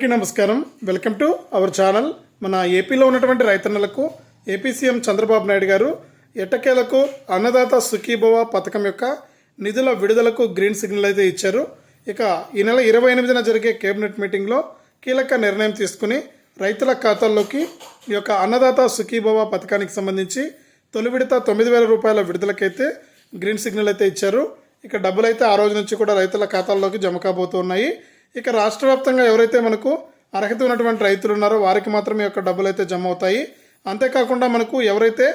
అందరికీ నమస్కారం. Welcome to our channel. మన ఏపీలో ఉన్నటువంటి రైతన్నలకు ఏపీ సీఎం చంద్రబాబు నాయుడు గారు ఎట్టకేలకు అన్నదాత సుఖీభవ పథకం యొక్క నిధుల విడుదలకు గ్రీన్ సిగ్నల్ అయితే ఇచ్చారు. ఇక ఈ నెల ఇరవై ఎనిమిదిన జరిగే కేబినెట్ మీటింగ్లో కీలక నిర్ణయం తీసుకుని రైతుల ఖాతాల్లోకి ఈ యొక్క అన్నదాత సుఖీభవ పథకానికి సంబంధించి తొలి విడత తొమ్మిది వేల రూపాయల విడుదలకైతే గ్రీన్ సిగ్నల్ అయితే ఇచ్చారు. ఇక డబ్బులు అయితే ఆ రోజు నుంచి కూడా రైతుల ఖాతాల్లోకి జమ కాబోతున్నాయి ఇక రాష్ట్ర వ్యాప్తంగా ఎవరైతే మనకు అర్హత ఉన్నటువంటి రైతులు ఉన్నారో వారికి మాత్రమే యొక్క డబ్బులు అయితే జమ అవుతాయి అంతేకాకుండా మనకు ఎవరైతే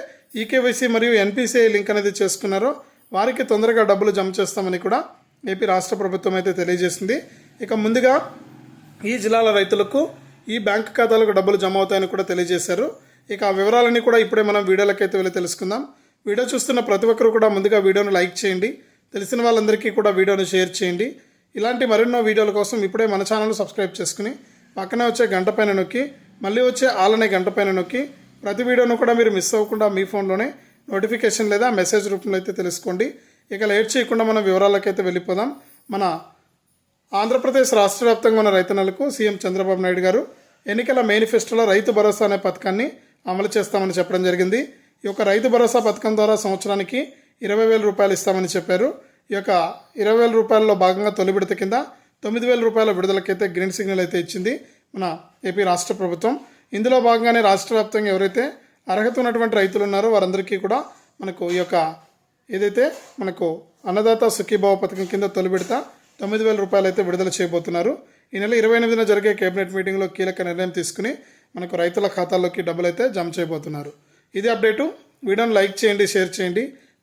ఈకేవైసీ మరియు ఎన్పిసిఐ లింక్ అనేది చేసుకున్నారో వారికి తొందరగా డబ్బులు జమ చేస్తామని కూడా ఏపీ రాష్ట్ర ప్రభుత్వం అయితే తెలియజేసింది. ఇక ముందుగా ఈ జిల్లాల రైతులకు ఈ బ్యాంక్ ఖాతాలకు డబ్బులు జమ అవుతాయని కూడా తెలియజేశారు. ఇక ఆ వివరాలన్నీ కూడా ఇప్పుడే మనం వీడియోలకైతే వెళ్ళి తెలుసుకుందాం. వీడియో చూస్తున్న ప్రతి ఒక్కరు కూడా ముందుగా వీడియోను లైక్ చేయండి. తెలిసిన వాళ్ళందరికీ కూడా వీడియోను షేర్ చేయండి. ఇలాంటి మరెన్నో వీడియోల కోసం ఇప్పుడే మన ఛానల్ సబ్స్క్రైబ్ చేసుకుని పక్కనే వచ్చే గంట పైన నొక్కి మళ్ళీ వచ్చే ఆలనే గంట పైన నొక్కి ప్రతి వీడియోను కూడా మీరు మిస్ అవ్వకుండా మీ ఫోన్లోనే నోటిఫికేషన్ లేదా మెసేజ్ రూపంలో అయితే తెలుసుకోండి. ఇక లేట్ చేయకుండా మనం వివరాలకైతే వెళ్ళిపోదాం. మన ఆంధ్రప్రదేశ్ రాష్ట్ర వ్యాప్తంగా ఉన్న రైతన్నలకు సీఎం చంద్రబాబు నాయుడు గారు ఎన్నికల మేనిఫెస్టోలో రైతు భరోసా అనే పథకాన్ని అమలు చేస్తామని చెప్పడం జరిగింది. ఈ యొక్క రైతు భరోసా పథకం ద్వారా సంవత్సరానికి ఇరవై వేల రూపాయలు ఇస్తామని చెప్పారు. ఈ యొక్క ఇరవై వేల రూపాయల్లో భాగంగా తొలి విడత కింద తొమ్మిది వేల రూపాయల విడుదలకైతే గ్రీన్ సిగ్నల్ అయితే ఇచ్చింది మన ఏపీ రాష్ట్ర ప్రభుత్వం. ఇందులో భాగంగానే రాష్ట్ర వ్యాప్తంగా ఎవరైతే అర్హత ఉన్నటువంటి రైతులు ఉన్నారో వారందరికీ కూడా మనకు ఈ యొక్క ఏదైతే మనకు అన్నదాత సుఖీభావ పథకం కింద తొలి విడత తొమ్మిది వేల రూపాయలు అయితే విడుదల చేయబోతున్నారు. ఈ నెల ఇరవై ఎనిమిదిన జరిగే కేబినెట్ మీటింగ్లో కీలక నిర్ణయం తీసుకుని మనకు రైతుల ఖాతాల్లోకి డబ్బులు అయితే జమ చేయబోతున్నారు. ఇది అప్డేటు వీడియోని లైక్ చేయండి షేర్ చేయండి.